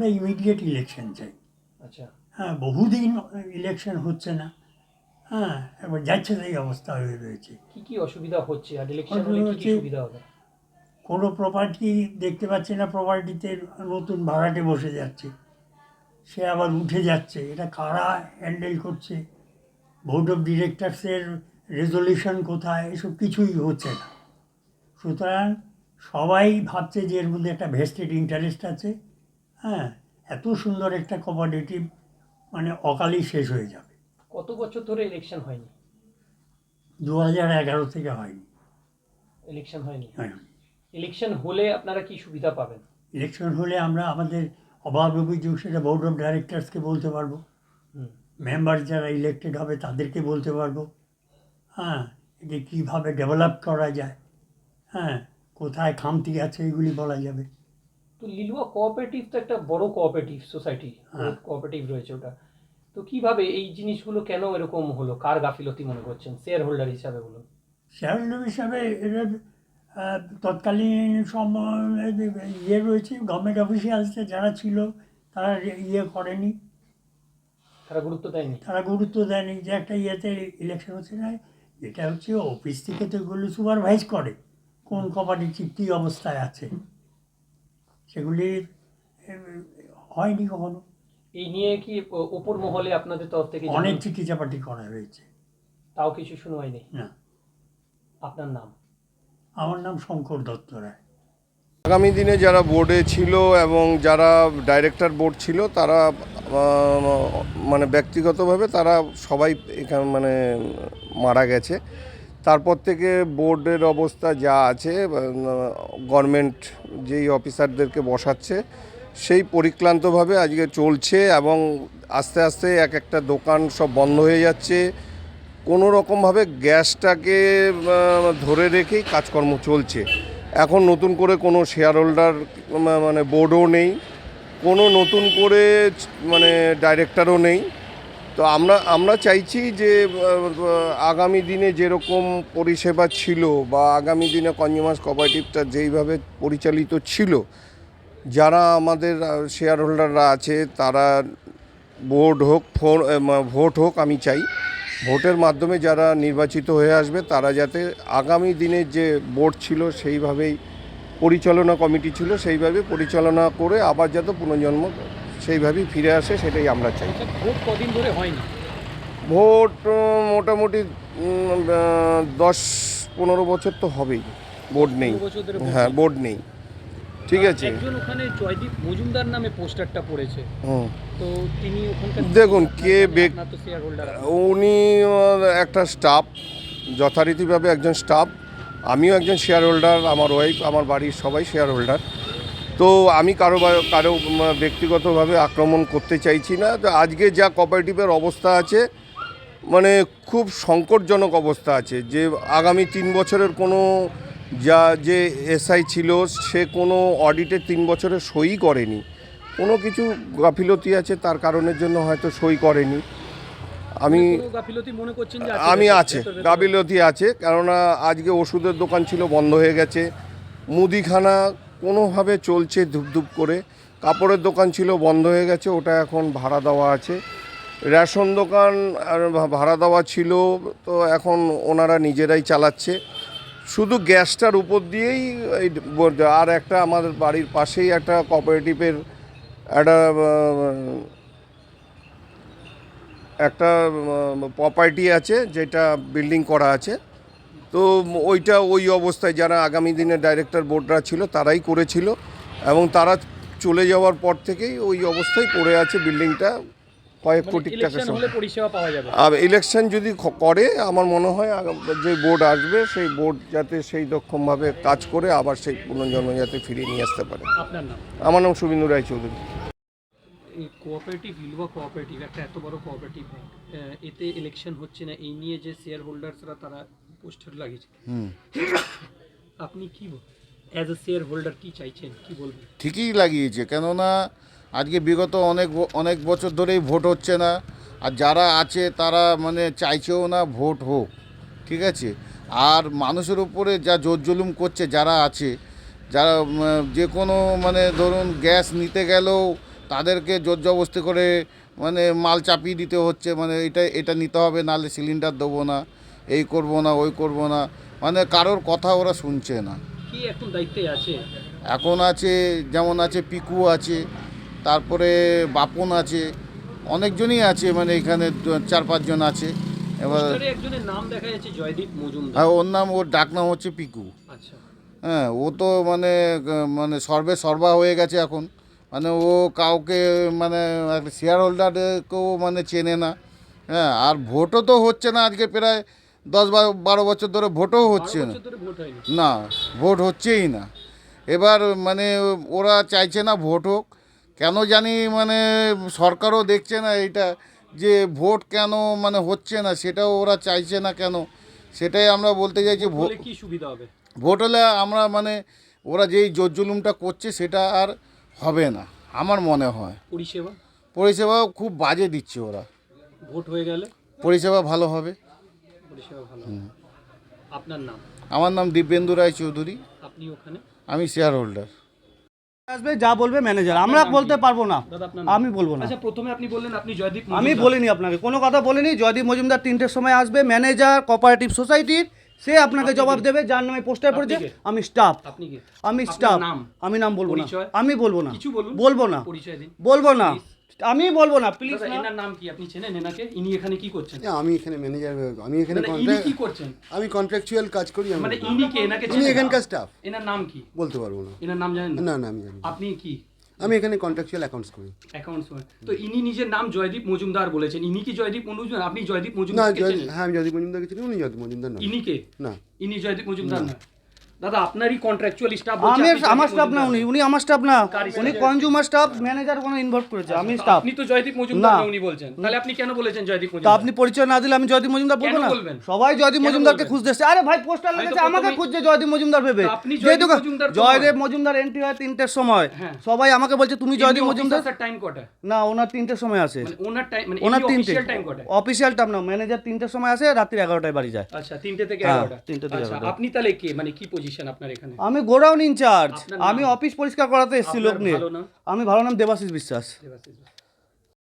আমরা immediate election চাই। আচ্ছা। হ্যাঁ বহুদিন ইলেকশন হচ্ছে না। হ্যাঁ এবার যাচ্ছে তাই অবস্থা হয়ে রয়েছে। কি কি অসুবিধা হচ্ছে? আর ইলেকশন হলে কি সুবিধা হবে? কোনো প্রপার্টি দেখতে পাচ্ছে না প্রপার্টিতে নতুন ভাড়াটে বসে যাচ্ছে। সে আবার উঠে যাচ্ছে। এটা কারা হ্যান্ডেল করছে? বোর্ড অফ ডিরেক্টরসের রেজলিউশন কোথায়? এসব কিছুই হচ্ছে না। সুতরাং সবাই ভাবছে যে এর মধ্যে একটা ভেস্টেড ইন্টারেস্ট আছে। হ্যাঁ এত সুন্দর একটা কোপারেটিভ মানে অকালেই শেষ হয়ে যাবে। কত বছর ধরে ইলেকশন হয়নি? দু হাজার এগারো থেকে হয়নি। ইলেকশন হয়নি। ইলেকশন হলে আপনারা কি সুবিধা পাবেন? ইলেকশন হলে আমরা আমাদের অভাব অভিযোগ সেটা বোর্ড অফ ডাইরেক্টরসকে বলতে পারব। হুম। মেম্বার যারা ইলেকটেড হবে তাদেরকে বলতে পারব। হ্যাঁ এটি কীভাবে ডেভেলপ করা যায়? হ্যাঁ কোথায় খামতি আছে এগুলি বলা যাবে। তো লিলুয়া কোঅপারেটিভ তো একটা বড় কোঅপারেটিভ সোসাইটি। কোঅপারেটিভ রয়েছে ওটা। তো কীভাবে এই জিনিসগুলো কেন এরকম হলো? কার গাফিলতি মনে করছেন? শেয়ার হোল্ডার হিসাবে বলুন। শেয়ার হোল্ডার হিসাবে এদের তৎকালীন সময় ইয়ে রয়েছে গভর্নমেন্ট অফিসিয়ালস যারা ছিল তারা ইয়ে করেনি। তারা গুরুত্ব দেয়নি? তারা গুরুত্ব দেয়নি যে একটা ইয়েতে ইলেকশন হচ্ছে না। এটা হচ্ছে অফিস থেকে তো এগুলো সুপারভাইজ করে কোন কোপারেটিভ কী অবস্থায় আছে। সেগুলি হয়নি কখনো। এই নিয়ে কি ওপর মহলে আপনাদের তরফ থেকে অনেক চিঠি চাপাটি করা হয়েছে। তাও কিছু শুনওয়াই নেই না। আপনার নাম? আমার নাম শঙ্কর দত্ত রায়। আগামী দিনে যারা বোর্ডে ছিল এবং যারা ডাইরেক্টর বোর্ড ছিল তারা মানে ব্যক্তিগতভাবে তারা সবাই এখানে মানে মারা গেছে। তারপর থেকে বোর্ডের অবস্থা যা আছে গভর্নমেন্ট যেই অফিসারদেরকে বসাচ্ছে, সেই পরিক্লান্তভাবে আজকে চলছে এবং আস্তে আস্তে এক একটা দোকান সব বন্ধ হয়ে যাচ্ছে। কোনো রকমভাবে গ্যাসটাকে ধরে রেখেই কাজকর্ম চলছে। এখন নতুন করে কোনো শেয়ার হোল্ডার মানে বোর্ডও নেই। কোনো নতুন করে মানে ডাইরেক্টরও নেই। তো আমরা আমরা চাইছি যে আগামী দিনে যেরকম পরিষেবা ছিল বা আগামী দিনে কনজিউমার্স কোঅপারেটিভটা যেইভাবে পরিচালিত ছিল, যারা আমাদের শেয়ার হোল্ডাররা আছে তারা বোর্ড হোক ফোন ভোট হোক আমি চাই। ভোটের মাধ্যমে যারা নির্বাচিত হয়ে আসবে তারা যাতে আগামী দিনের যে বোর্ড ছিল সেইভাবেই পরিচালনা কমিটি ছিল সেইভাবে পরিচালনা করে আবার যাতে পুনর্জন্ম সেইভাবেই ফিরে আসে সেটাই আমরা চাই। ভোট কদিন ধরে হয়নি? ভোট মোটামুটি দশ পনেরো বছর তো হবেই। বোর্ড নেই। হ্যাঁ। বোর্ড নেই। ঠিক আছে। একজন ওখানে জয়দীপ মজুমদার নামে পোস্টারটা পড়েছে। হুম। তো তিনি ওখানকার দেখুন, কে উনি একটা স্টাফ যথারীতিভাবে একজন স্টাফ। আমিও একজন শেয়ার হোল্ডার আমার ওয়াইফ আমার বাড়ির সবাই শেয়ার হোল্ডার তো আমি কারও কারও ব্যক্তিগতভাবে আক্রমণ করতে চাইছি না। তো আজকে যা কোঅপারেটিভের অবস্থা আছে মানে খুব সংকটজনক অবস্থা আছে যে আগামী তিন বছরের কোনো যা যে এসআই ছিল সে কোনো অডিটে তিন বছরে সই করেনি। কোনো কিছু গাফিলতি আছে তার কারণের জন্য হয়তো সই করেনি। আমি মনে আমি আছে গাফিলতি আছে কেননা আজকে ওষুধের দোকান ছিল বন্ধ হয়ে গেছে। মুদিখানা কোনোভাবে চলছে ধুপধুপ করে। কাপড়ের দোকান ছিল বন্ধ হয়ে গেছে, ওটা এখন ভাড়া দেওয়া আছে। রেশন দোকান ভাড়া দেওয়া ছিল, তো এখন ওনারা নিজেরাই চালাচ্ছে। শুধু গ্যাসটার উপর দিয়েই আর একটা আমাদের বাড়ির পাশেই একটা কোঅপারেটিভের একটা একটা প্রপার্টি আছে, যেটা বিল্ডিং করা আছে। তো ওইটা ওই অবস্থায় যারা আগামী দিনে ডাইরেক্টর বোর্ডরা ছিল তারাই করেছিল এবং তারা চলে যাওয়ার পর থেকেই ওই অবস্থায় পড়ে আছে বিল্ডিংটা কয়েক মানে কোটি টাকা আর ইলেকশন যদি করে আমার মনে হয় যে বোর্ড আসবে সেই বোর্ড যাতে সেই দক্ষমভাবে কাজ করে আবার সেই পুনর্জন্ম যাতে ফিরিয়ে নিয়ে আসতে পারে। আমার নাম শুভেন্দু রায় চৌধুরী কোঅপারেটিভ লিলুয়া কোঅপারেটিভ একটা এত বড় কোঅপারেটিভ এতে ইলেকশন হচ্ছে না এই নিয়ে যে শেয়ার হোল্ডার্সরা তারা পোস্টার লাগিয়েছে। আপনি কি অ্যাজ এ শেয়ার হোল্ডার কি চাইছেন? কি বলবেন? ঠিকই লাগিয়েছে কেননা আজকে বিগত অনেক অনেক বছর ধরেই ভোট হচ্ছে না আর যারা আছে তারা মানে চাইছেও না ভোট হোক ঠিক আছে? আর মানুষের উপরে যা জোর জুলুম করছে যারা আছে যারা যে কোনো মানে ধরুন গ্যাস নিতে গেলেও তাদেরকে জোর জবস্তি করে মানে মাল চাপিয়ে দিতে হচ্ছে মানে এটা এটা নিতে হবে নাহলে সিলিন্ডার দেবো না। এই করব না ওই করব না। মানে কারোর কথা ওরা শুনছে না। কি এখন দায়িত্বে আছে? এখন আছে যেমন আছে পিকু আছে তারপরে বাপন আছে অনেকজনই আছে মানে এখানে চার পাঁচজন আছে। এবার একজনের নাম দেখা যাচ্ছে জয়দীপ মজুমদার। আর ওর নাম ওর ডাক নাম হচ্ছে পিকু। আচ্ছা। হ্যাঁ ও তো মানে মানে সর্বে সর্বা হয়ে গেছে এখন। মানে ও কাউকে মানে শেয়ার হোল্ডারকেও মানে চেনে না। হ্যাঁ আর ভোটও তো হচ্ছে না আজকে প্রায়। দশ বারো বারো বছর ধরে ভোটও হচ্ছে না। না ভোট হচ্ছেই না। এবার মানে ওরা চাইছে না ভোট হোক। কেন জানি মানে সরকারও দেখছে না এটা যে ভোট কেন মানে হচ্ছে না সেটাও ওরা চাইছে না কেন? সেটাই আমরা বলতে চাইছি ভোট কি সুবিধা হবে? ভোট হলে আমরা মানে ওরা যেই জোর জুলুমটা করছে সেটা আর হবে না আমার মনে হয়। পরিষেবা? পরিষেবাও খুব বাজে দিচ্ছে ওরা। ভোট হয়ে গেলে? পরিষেবা ভালো হবে। আপনার নাম? আমার নাম দিব্যেন্দু রায় চৌধুরী। আপনি ওখানে? আমি শেয়ার হোল্ডার আসবে যা বলবে ম্যানেজার আমরা বলতে পারব না। আমি বলব না। আচ্ছা প্রথমে আপনি বললেন আপনি জয়দীপ আমি বলিনি আপনাকে কোনো কথা বলিনি। জয়দীপ মজুমদার তিনটের সময় আসবে ম্যানেজার কোঅপারেটিভ সোসাইটির সে আপনাকে জবাব দেবে যার নামে পোস্টার পড়েছে আমি স্টাফ আপনি কে? আমি স্টাফ আমি নাম বলব না। আমি বলব না। কিছু বলব না। পরিচয় দিন। বলব না। আমি বলব না প্লিজ এনার নাম কি? আপনি চেনেন এনাকে? ইনি এখানে কি করছেন? না, আমি এখানে ম্যানেজার আমি এখানে মানে ইনি কন্ট্রাক্ট কি করছেন? আমি কন্ট্রাকচুয়াল কাজ করি আমি মানে ইনি কে? এনাকে চেনেন এখানকার স্টাফ এনার নাম কি? বলতে পারব না। এনার নাম জানেন না? না না আমি জানি আপনি কি? আমি এখানে কন্ট্রাকচুয়াল অ্যাকাউন্টস করি। অ্যাকাউন্টস তো ইনি নিজের নাম জয়দীপ মজুমদার বলেছেন। ইনি কি জয়দীপ মজুমদার? আপনি জয়দীপ না মজুমদারকে চেনেন? হ্যাঁ আমি জয়দীপ মজুমদার চিনি উনি জয়দীপ মজুমদার না ইনি কে? না। ইনি জয়দীপ মজুমদার না। দাদা আপনারই কন্ট্রাকচুয়াল স্টাফ আমি আমার স্টাফ না উনি উনি আমার স্টাফ না। উনি কনজিউমার স্টাফ ম্যানেজার কোনো ইনভলভ করেছে আমি স্টাফ আপনি তো জয়দীপ মজুমদার উনি বলছেন। তাহলে আপনি কেন বলেছেন জয়দীপ মজুমদার? আপনি পরিচয় না দিলে আমি জয়দীপ মজুমদার বলব না? সবাই জয়দীপ মজুমদারকে বলবেন? খুঁজতে এসছে আরে ভাই পোস্টার আমি আমাকে খুঁজছে জয়দীপ মজুমদার ভেবে। যেহেতু জয়দেব মজুমদার এন্ট্রি হয় তিনটের সময়। হ্যাঁ। সবাই আমাকে বলছে তুমি জয়দীপ মজুমদার? টাইম কটা? না ওনার তিনটের সময় আসে মানে ওনার টাইম মানে ওনার ওনার তিনটে। অফিশিয়াল টাইম কটা? অফিসিয়াল টাইম না ম্যানেজার তিনটের সময় আসে রাত্রি এগারোটায় বাড়ি যায়। আচ্ছা তিনটে থেকে হ্যাঁ, এগারোটা। তিনটে থেকে আচ্ছা আপনি তাহলে কে? মানে কি পজিশন আপনার এখানে? আমি গোডাউন ইনচার্জ আমি অফিস পরিষ্কার করাতে এসেছি লোক নিয়ে। আমি ভালো নাম দেবাশিস বিশ্বাস। দেবাশিস।